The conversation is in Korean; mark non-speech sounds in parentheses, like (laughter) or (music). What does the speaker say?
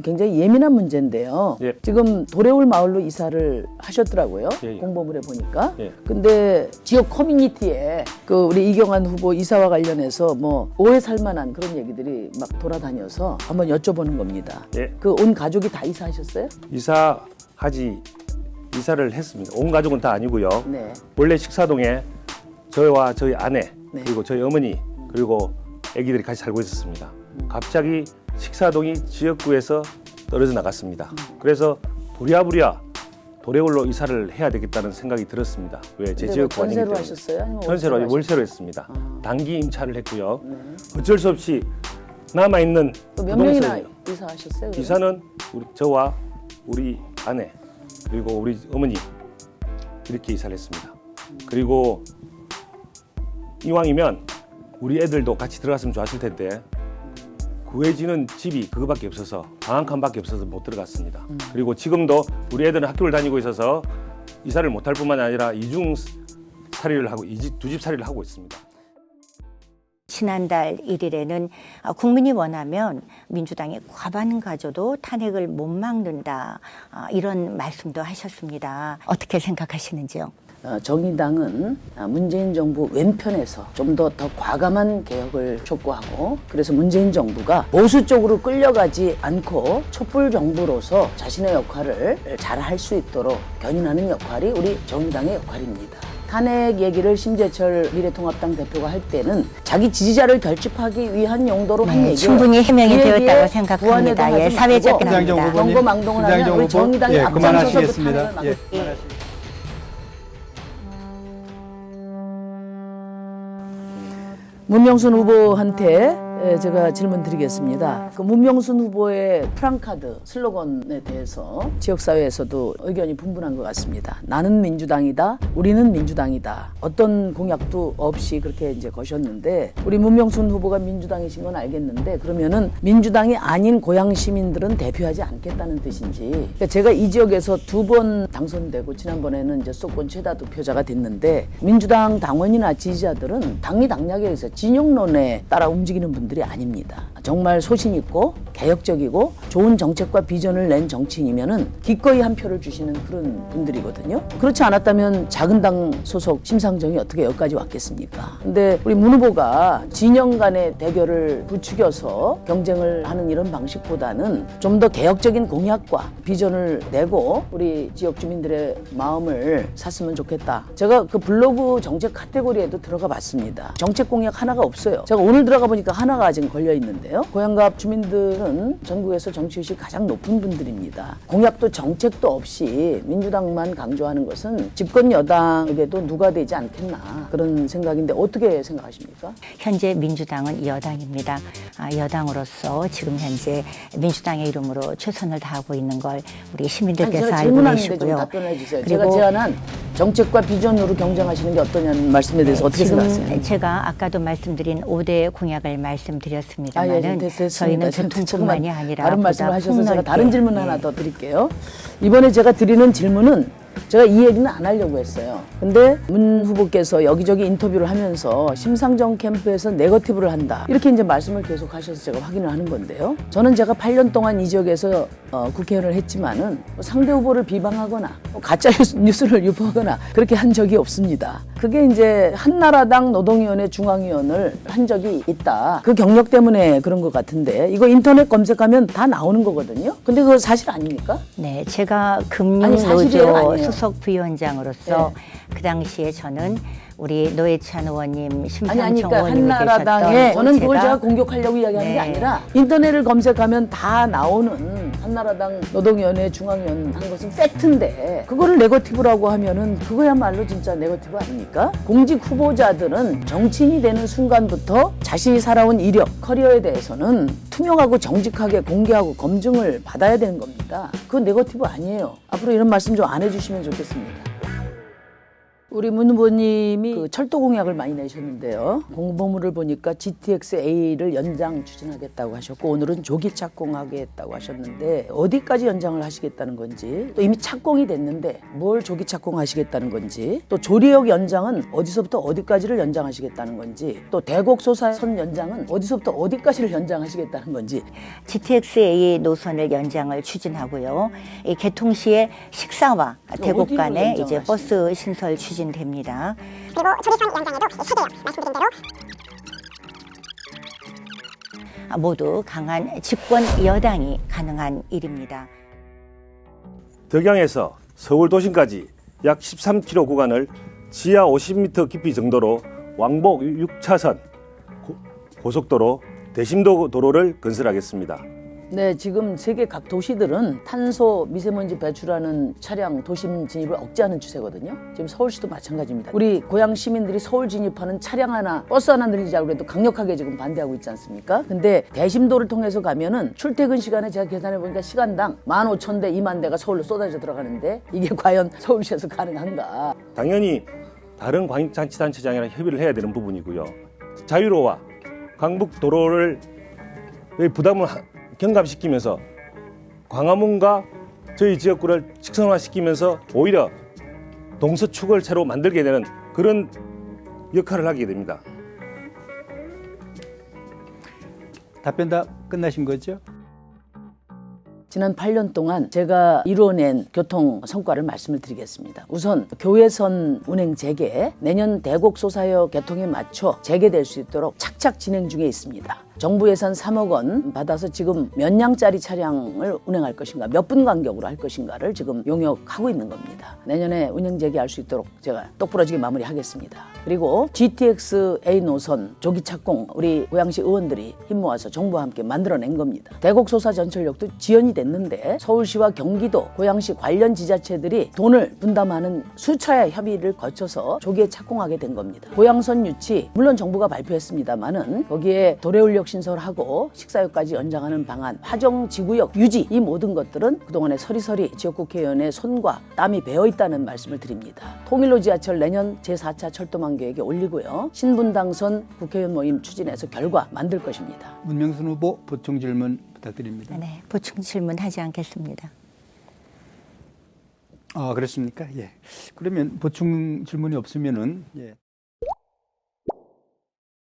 건 굉장히 예민한 문제인데요. 예. 지금 도래울 마을로 이사를 하셨더라고요. 예, 예. 공보물에 보니까. 예. 근데 지역 커뮤니티에 그 우리 이경환 후보 이사와 관련해서 뭐 오해 살 만한 그런 얘기들이 막 돌아다녀서 한번 여쭤보는 겁니다. 예. 그 온 가족이 다 이사하셨어요? 이사하지 이사를 했습니다. 온 가족은 다 아니고요. 네. 원래 식사동에 저와 저희 아내 네. 그리고 저희 어머니 그리고 아기들이 같이 살고 있었습니다. 갑자기 식사동이 지역구에서 떨어져 나갔습니다. 그래서 부랴부랴 도래울로 이사를 해야 되겠다는 생각이 들었습니다. 왜제 근데 뭐 지역구 아니기 전세로 때문에 하셨어요? 아니면 전세로 아니 월세로 월세로 했습니다. 아. 단기 임차를 했고요. 네. 어쩔 수 없이 남아 있는 그몇 명이나 이사하셨어요? 그러면? 이사는 우리 저와 우리 아내 그리고 우리 어머니 이렇게 이사를 했습니다. 그리고 이왕이면 우리 애들도 같이 들어갔으면 좋았을 텐데 구해지는 집이 그거밖에 없어서 방 한 칸밖에 없어서 못 들어갔습니다. 그리고 지금도 우리 애들은 학교를 다니고 있어서 이사를 못할 뿐만 아니라 이중 살이를 하고 두집 살이를 하고 있습니다. 지난달 1일에는 아, 국민이 원하면 민주당이 과반 가져도 탄핵을 못 막는다 아, 이런 말씀도 하셨습니다. 어떻게 생각하시는지요? 어, 정의당은 아, 문재인 정부 왼편에서 좀 더 더 과감한 개혁을 촉구하고 그래서 문재인 정부가 보수 쪽으로 끌려가지 않고 촛불 정부로서 자신의 역할을 잘 할 수 있도록 견인하는 역할이 우리 정의당의 역할입니다. 탄핵 얘기를 심재철 미래통합당 대표가 할 때는 자기 지지자를 결집하기 위한 용도로 한 네, 얘기예요. 충분히 해명이 되었다고 생각합니다. 예, 사회적 경고망동을 하면 우리 정의당이 예, 앞장서서 그 그만하시겠습니다. 탄핵을 예, 막을 문명순 후보한테 에, 제가 질문 드리겠습니다. 그 문명순 후보의 프랑카드 슬로건에 대해서 지역사회에서도 의견이 분분한 것 같습니다. 나는 민주당이다, 우리는 민주당이다. 어떤 공약도 없이 그렇게 이제 거셨는데 우리 문명순 후보가 민주당이신 건 알겠는데 그러면은 민주당이 아닌 고향 시민들은 대표하지 않겠다는 뜻인지. 그러니까 제가 이 지역에서 두 번 당선되고 지난번에는 이제 수도권 최다 득표자가 됐는데 민주당 당원이나 지지자들은 당리 당략에 의해서 진영론에 따라 움직이는 분들 이 아닙니다. 정말 소신 있고 개혁적이고 좋은 정책과 비전을 낸 정치인이면은 기꺼이 한 표를 주시는 그런 분들이거든요. 그렇지 않았다면 작은 당 소속 심상정이 어떻게 여기까지 왔겠습니까? 근데 우리 문 후보가 진영 간의 대결을 부추겨서 경쟁을 하는 이런 방식보다는 좀 더 개혁적인 공약과 비전을 내고 우리 지역 주민들의 마음을 샀으면 좋겠다. 제가 그 블로그 정책 카테고리에도 들어가 봤습니다. 정책 공약 하나가 없어요. 제가 오늘 들어가 보니까 하나가 지금 걸려 있는데요. 고향갑 주민들은 전국에서 정치의식 가장 높은 분들입니다. 공약도 정책도 없이 민주당만 강조하는 것은 집권 여당에게도 누가 되지 않겠나 그런 생각인데 어떻게 생각하십니까? 현재 민주당은 여당입니다. 아, 여당으로서 지금 현재 민주당의 이름으로 최선을 다하고 있는 걸 우리 아니, 시민들께서 제가 알고 계시고요. 주세요. 제가 그리고 제안한 정책과 비전으로 경쟁하시는 게 어떠냐는 말씀에 대해서 어떻게 지금 생각하세요? 제가 아까도 말씀드린 5대 공약을 아, 예, 말씀드렸습니다만은 됐- 됐습니다. 저희는 (laughs) 저- 교통뿐만이 아니라 다른 말씀을 하셔서 제가 다른 질문 예. 하나 더 드릴게요. 이번에 제가 드리는 질문은 제가 이 얘기는 안 하려고 했어요. 근데 문 후보께서 여기저기 인터뷰를 하면서 심상정 캠프에서 네거티브를 한다. 이렇게 이제 말씀을 계속 하셔서 제가 확인을 하는 건데요. 저는 제가 8년 동안 이 지역에서 어, 국회의원을 했지만은 뭐 상대 후보를 비방하거나 뭐 가짜 (laughs) 뉴스- 뉴스를 유포하거나 그렇게 한 적이 없습니다. 그게 이제 한나라당 노동위원회 중앙위원을 한 적이 있다. 그 경력 때문에 그런 것 같은데 이거 인터넷 검색하면 다 나오는 거거든요. 근데 그거 사실 아닙니까? 네, 제가 아니, 사실이에요? 금융노조 수석 부위원장으로서 그 당시에 저는 우리 노회찬 의원님, 아니 심상정 아니 그러니까 의원님이 한나라당에 계셨던 저는 그걸 제가 공격하려고 이야기하는 게 네. 아니라 인터넷을 검색하면 다 나오는 한나라당 노동위원회 중앙위원 한 것은 팩트인데 그거를 네거티브라고 하면은 그거야말로 진짜 네거티브 아닙니까? 공직 후보자들은 정치인이 되는 순간부터 자신이 살아온 이력, 커리어에 대해서는 투명하고 정직하게 공개하고 검증을 받아야 되는 겁니다. 그건 네거티브 아니에요. 앞으로 이런 말씀 좀 안 해주시면 좋겠습니다. 우리 문 후보님이 그 철도 공약을 많이 내셨는데요. 공보물을 보니까 GTX-A를 연장 추진하겠다고 하셨고 오늘은 조기 착공하겠다고 하셨는데 어디까지 연장을 하시겠다는 건지 또 이미 착공이 됐는데 뭘 조기 착공하시겠다는 건지 또 조리역 연장은 어디서부터 어디까지를 연장하시겠다는 건지 또 대곡소사선 연장은 어디서부터 어디까지를 연장하시겠다는 건지 GTX-A 노선을 연장을 추진하고요. 이 개통 시에 식사와 대곡 연장을 이제? 버스 신설 추진 됩니다. 그리고 조리선 연장에도 세 개요. 말씀드린 대로 아, 모두 강한 집권 여당이 가능한 일입니다. 덕양에서 서울 도심까지 약 13km 구간을 지하 50m 깊이 정도로 왕복 6차선 고속도로 대심도 도로를 건설하겠습니다. 네, 지금 세계 각 도시들은 탄소 미세먼지 배출하는 차량 도심 진입을 억제하는 추세거든요. 지금 서울시도 마찬가지입니다. 우리 고향 시민들이 서울 진입하는 차량 하나, 버스 하나 늘리자고 해도 강력하게 지금 반대하고 있지 않습니까? 근데 대심도를 통해서 가면은 출퇴근 시간에 제가 계산해 보니까 시간당 15,000대, 2만 대가 서울로 쏟아져 들어가는데 이게 (laughs) 과연 서울시에서 가능한가? 당연히 다른 광역자치단체장이랑 협의를 해야 되는 부분이고요. 자유로와 강북도로를 의 부담을 하- 경감시키면서 광화문과 저희 지역구를 직선화시키면서 오히려 동서축을 새로 만들게 되는 그런 역할을 하게 됩니다. 답변 다 끝나신 거죠? 지난 8년 동안 제가 이루어낸 교통 성과를 말씀을 드리겠습니다. 우선 교외선 운행 재개, 내년 대곡 소사역 개통에 맞춰 재개될 수 있도록 착착 진행 중에 있습니다. 정부 예산 3억 원 받아서 지금 몇 량짜리 차량을 운행할 것인가, 몇 분 간격으로 할 것인가를 지금 용역하고 있는 겁니다. 내년에 운행 재개할 수 있도록 제가 똑부러지게 마무리하겠습니다. 그리고 GTX A 노선 조기 착공 우리 고양시 의원들이 힘 모아서 정부와 함께 만들어낸 겁니다. 대곡 소사 전철역도 지연이 됐는데 서울시와 경기도, 고양시 관련 지자체들이 돈을 분담하는 수차의 협의를 거쳐서 조기에 착공하게 된 겁니다. 고양선 유치 물론 정부가 발표했습니다만은 거기에 도래울역 신설하고 식사역까지 연장하는 방안, 화정 지구역 유지 이 모든 것들은 그동안에 서리서리 지역국회의원의 손과 땀이 배어 있다는 말씀을 드립니다. 통일로 지하철 내년 제4차 철도망 계획에 올리고요. 신분당선 국회의원 모임 추진해서 결과 만들 것입니다. 문명순 후보 보충 질문 부탁드립니다. 네, 보충 질문 하지 않겠습니다. 아 그렇습니까? 예. 그러면 보충 질문이 없으면은 예.